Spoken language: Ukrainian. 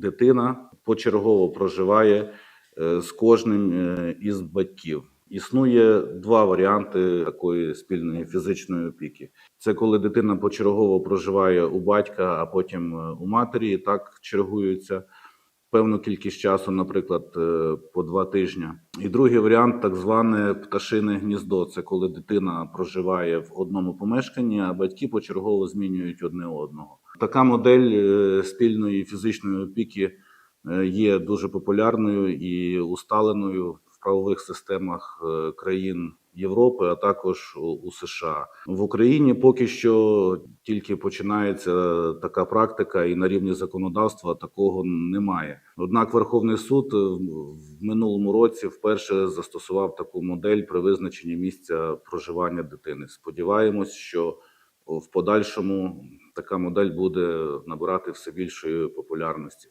дитина почергово проживає е, з кожним е, із батьків. Існує два варіанти такої спільної фізичної опіки. Це коли дитина почергово проживає у батька, а потім е, у матері, і так чергуються певну кількість часу, наприклад, е, по два тижні. І другий варіант так зване пташине гніздо. Це коли дитина проживає в одному помешканні, а батьки почергово змінюють одне одного. Така модель е, спільної фізичної опіки е, є дуже популярною і усталеною в правових системах країн Європи, а також у- США. В Україні поки що тільки починається така практика, і на рівні законодавства такого немає. Однак Верховний суд в минулому році вперше застосував таку модель при визначенні місця проживання дитини. Сподіваємось, що в подальшому така модель буде набирати все більшої популярності.